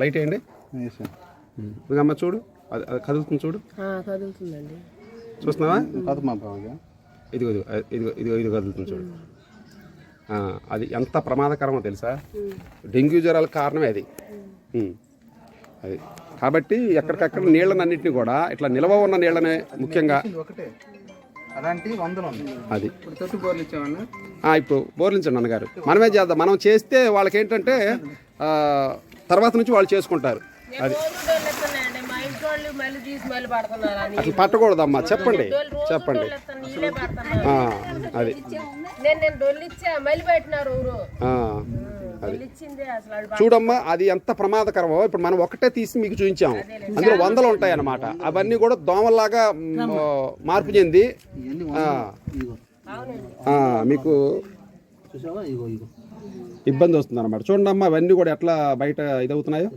Light వేయండి. ఇంకా అమ్మ చూడు. అది అది కదులుతుంది చూడు. ఆ, కదులుతుందండి. చూస్తున్నావా? ఇదిగో ఇదిగో ఇదిగో ఇదిగో కదులుతుంది చూడు. ఆ, అది ఎంత ప్రమాదకరమో తెలుసా? డెంగ్యూ జ్వరాలకు కారణమే అది. అది. కాబట్టి ఎక్కడికక్కడ నీళ్ళనన్నింటినీ కూడా ఇట్లా నిల్వ ఉన్న నీళ్ళనే ముఖ్యంగా ఒకటే. అలాంటి వందలు ఉన్నాయి. అది. ఇప్పుడు బోర్లించండి అన్నగారు. మనమే చేద్దాం. మనం చేస్తే వాళ్ళకి ఏంటంటే ఆ, తర్వాత నుంచి వాళ్ళు చేసుకుంటారు. అది అసలు పట్టకూడదమ్మా చెప్పండి చెప్పండి. అది. వాళ్ళు చూడమ్మా అది ఎంత ప్రమాదకరమో ఇప్పుడు మనం ఒకటే తీసి మీకు చూపించాము అందులో వందలు ఉంటాయి అన్నమాట అవన్నీ కూడా దోమల్లాగా మార్పు చెంది ఆ, ఇగో ఆ, మీకు చూసావా? ఇగో ఇగో. ఇబ్బంది వస్తుంది అనమాట చూడండి అమ్మా అవన్నీ కూడా ఎట్లా బయట ఇదవుతున్నాయో?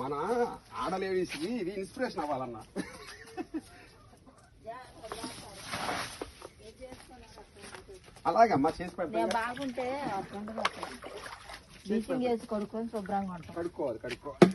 మన ఆడలేడీస్కి ఇది ఇన్స్పిరేషన్ అవ్వాలన్నా. అలాగే అమ్మా చేసి పెడతా. బాగుంటే అట్లా ఉండదు అసలు బ్లీచింగ్ వేసి కొడుకొని శుభ్రంగా ఉంటాం. కడుక్కోవాలి కడుక్కోవాలి.